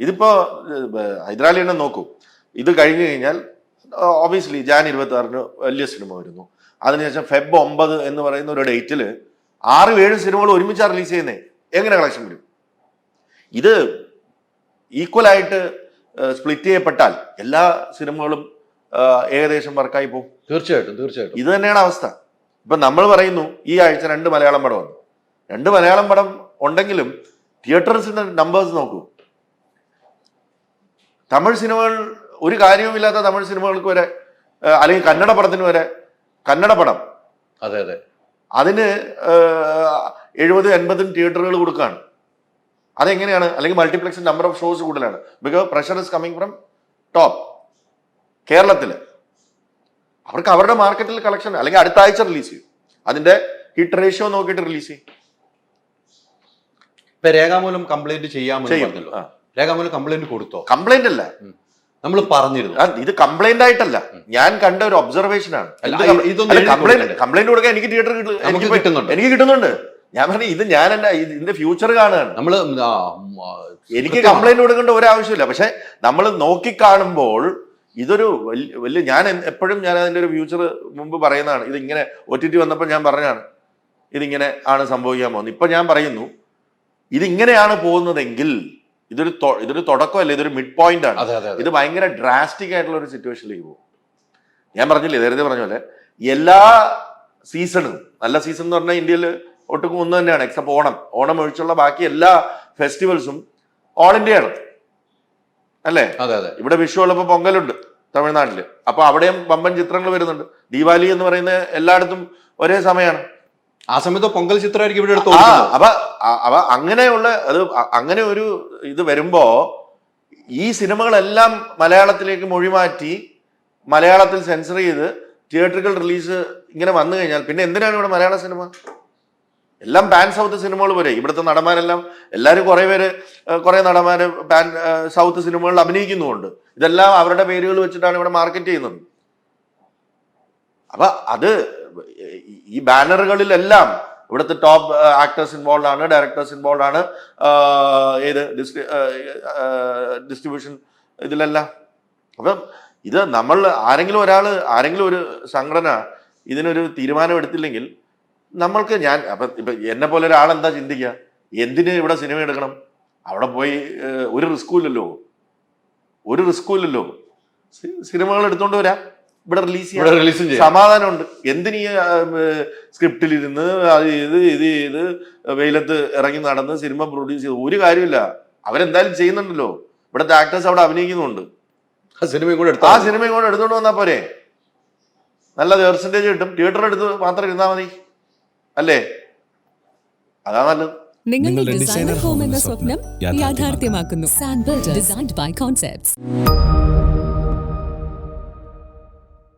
ഇതിപ്പോ ഹൈദരാലി തന്നെ നോക്കൂ. ഇത് കഴിഞ്ഞു കഴിഞ്ഞാൽ ഓബിയസ്ലി ജാൻ ഇരുപത്തി ആറിന് വലിയ സിനിമ വരുന്നു. അതിനുശേഷം ഫെബ് ഒമ്പത് എന്ന് പറയുന്ന ഒരു ഡേറ്റിൽ ആറ് ഏഴ് സിനിമകൾ ഒരുമിച്ചാണ് റിലീസ് ചെയ്യുന്നേ. എങ്ങനെ കളക്ഷൻ വരും? ഇത് ഈക്വലായിട്ട് സ്പ്ലിറ്റ് ചെയ്യപ്പെട്ടാൽ എല്ലാ സിനിമകളും ഏകദേശം വർക്കായി പോകും. തീർച്ചയായിട്ടും തീർച്ചയായിട്ടും. ഇത് തന്നെയാണ് അവസ്ഥ. ഇപ്പൊ നമ്മൾ പറയുന്നു ഈ ആഴ്ച രണ്ട് മലയാളം പടം വന്നു. രണ്ട് മലയാളം പടം ഉണ്ടെങ്കിലും തിയേറ്റേഴ്സിന്റെ നമ്പേഴ്സ് നോക്കൂ. തമിഴ് സിനിമകൾ ഒരു കാര്യവുമില്ലാത്ത തമിഴ് സിനിമകൾക്ക് വരെ അല്ലെങ്കിൽ കന്നഡ പടത്തിന് വരെ കന്നഡ പടം. അതെ അതെ. അതിന് എഴുപത് എൺപതും തിയേറ്ററുകൾ കൊടുക്കുകയാണ് അതെങ്ങനെയാണ്? അല്ലെങ്കിൽ മൾട്ടിപ്ലക്സ് നമ്പർ ഓഫ് ഷോസ് കൂടുതലാണ്. Because pressure is coming from top കേരളത്തിൽ അവർക്ക് അവരുടെ മാർക്കറ്റിൽ കളക്ഷൻ അല്ലെങ്കിൽ അടുത്ത ആഴ്ച റിലീസ് ചെയ്യും. അതിന്റെ ഹിറ്റ് റേഷ്യോ നോക്കിയിട്ട് റിലീസ് ചെയ്യും. രേഖാമൂലം കംപ്ലീറ്റ് ചെയ്യാമെന്ന് ചെയ്യും. പറഞ്ഞല്ലോ. രേഖാമൂലം കംപ്ലൈന്റ് കൊടുത്തോ? കംപ്ലൈന്റ് അല്ല. നമ്മൾ പറഞ്ഞിരുന്നു. ആ, ഇത് കംപ്ലൈന്റ് ആയിട്ടല്ല. ഞാൻ കണ്ട ഒരു ഒബ്സർവേഷൻ ആണ്. അല്ല, എന്ത് കം- ഇതൊന്നും അല്ല, എഴുതി കംപ്ലൈന്റ് കൊടുക്കണ്ടേ? കംപ്ലൈന്റ് കൊടുക്കാൻ എനിക്ക് തിയേറ്റർ നമുക്ക് കിട്ടുന്നുണ്ട്. എനിക്ക് കിട്ടുന്നുണ്ട്. ഞാൻ പറഞ്ഞു ഇത് ഞാൻ എന്റെ ഇതിന്റെ ഫ്യൂച്ചർ കാണുകയാണ്. ആ, എനിക്ക് കംപ്ലൈന്റ് കൊടുക്കേണ്ട ഒരു ആവശ്യമില്ല പക്ഷെ നമ്മൾ നോക്കിക്കാണുമ്പോൾ ഇതൊരു വലിയ വലിയ ഞാൻ എൻ- എപ്പോഴും ഞാൻ അതിന്റെ ഒരു ഫ്യൂച്ചർ മുമ്പ് പറയുന്നതാണ്. ഇതിങ്ങനെ ഒ ടി ടി വന്നപ്പോൾ ഞാൻ പറഞ്ഞാണ് ഇതിങ്ങനെ ആണ് സംഭവിക്കാൻ പോകുന്നത്. ഇപ്പൊ ഞാൻ പറയുന്നു ഇതിങ്ങനെയാണ് പോകുന്നതെങ്കിൽ ഇതൊരു ഇതൊരു തുടക്കമല്ല? ഇതൊരു മിഡ് പോയിന്റ് ആണ്. ഇത് ഭയങ്കര ഡ്രാസ്റ്റിക് ആയിട്ടുള്ള ഒരു സിറ്റുവേഷനിലേക്ക് പോകും. ഞാൻ പറഞ്ഞില്ലേ നേരത്തെ പറഞ്ഞ പോലെ എല്ലാ സീസണും നല്ല സീസൺ എന്ന് പറഞ്ഞാൽ ഇന്ത്യയിൽ ഒട്ടുക്കും ഒന്ന് തന്നെയാണ്. എക്സെപ്റ്റ് ഓണം. ഓണം ഒഴിച്ചുള്ള ബാക്കി എല്ലാ ഫെസ്റ്റിവൽസും ഓൾ ഇന്ത്യ ആണ്. അല്ലേ? അതെ അതെ. ഇവിടെ വിഷു ഉള്ളപ്പോൾ പൊങ്കലുണ്ട് തമിഴ്നാട്ടിൽ അപ്പൊ അവിടെയും വമ്പൻ ചിത്രങ്ങൾ വരുന്നുണ്ട്. ദീപാവലി എന്ന് പറയുന്ന എല്ലായിടത്തും ഒരേ സമയമാണ് ആ സമയത്ത് പൊങ്കൽ ചിത്രമായിരിക്കും ഇവിടെ എടുത്തു. അപ്പൊ അവ അപ്പൊ അങ്ങനെയുള്ള അത് അങ്ങനെ ഒരു ഇത് വരുമ്പോ ഈ സിനിമകളെല്ലാം മലയാളത്തിലേക്ക് മൊഴിമാറ്റി മലയാളത്തിൽ സെൻസർ ചെയ്ത് തിയേറ്ററുകൾ റിലീസ് ഇങ്ങനെ വന്നു കഴിഞ്ഞാൽ പിന്നെ എന്തിനാണ് ഇവിടെ മലയാള സിനിമ? എല്ലാം പാൻ സൗത്ത് സിനിമകൾ വരെ ഇവിടുത്തെ നടന്മാരെല്ലാം എല്ലാവരും കുറെ പേര് കുറെ നടന്മാര് പാൻ സൗത്ത് സിനിമകളിൽ അഭിനയിക്കുന്നുമുണ്ട്. ഇതെല്ലാം അവരുടെ പേരുകൾ വെച്ചിട്ടാണ് ഇവിടെ മാർക്കറ്റ് ചെയ്യുന്നത്. അപ്പൊ അത് ഈ ബാനറുകളിലെല്ലാം ഇവിടുത്തെ ടോപ്പ് ആക്ടേഴ്സ് ഇൻവോൾവ് ആണ് ഡയറക്ടേഴ്സ് ഇൻവോൾവ് ആണ് ഏത് ഡിസ്ട്രിബ്യൂഷൻ ഇതിലെല്ലാം. അപ്പം ഇത് നമ്മൾ ആരെങ്കിലും ഒരാൾ ആരെങ്കിലും ഒരു സംഘടന ഇതിനൊരു തീരുമാനം എടുത്തില്ലെങ്കിൽ നമ്മൾക്ക് ഞാൻ അപ്പം ഇപ്പൊ എന്നെ പോലെ ഒരാൾ എന്താ ചിന്തിക്കുക? എന്തിന് ഇവിടെ സിനിമ എടുക്കണം? അവിടെ പോയി ഒരു റിസ്ക്കും ഇല്ലല്ലോ. ഒരു റിസ്ക്കും ഇല്ലല്ലോ. സിനിമകൾ എടുത്തോണ്ട് വരാം. ഇവിടെ റിലീസ് ചെയ്യാം. സമാധാനമുണ്ട്. എന്തിനീ സ്ക്രിപ്റ്റിലിരുന്ന് അത് ഇത് ഇത് ചെയ്ത് വെയിലത്ത് ഇറങ്ങി നടന്ന് സിനിമ പ്രൊഡ്യൂസ് ചെയ്ത് ഒരു കാര്യമില്ല. അവരെന്തായാലും ചെയ്യുന്നുണ്ടല്ലോ. ഇവിടുത്തെ ആക്ടേഴ്സ് അവിടെ അഭിനയിക്കുന്നുണ്ട് ആ സിനിമയും കൂടെ ആ സിനിമയും കൂടെ എടുത്തോണ്ട് വന്നാ പോരെ? നല്ല പെർസെന്റേജ് കിട്ടും. തിയേറ്ററിൽ എടുത്ത് മാത്രം ഇരുന്നാൽ മതി. അല്ലേ? അതാ നല്ലത്. നിങ്ങളുടെ ഡിസൈനർ ഹോം എന്ന സ്വപ്നം യാഥാർത്ഥ്യമാക്കുന്നു. Sanbuild designed by concepts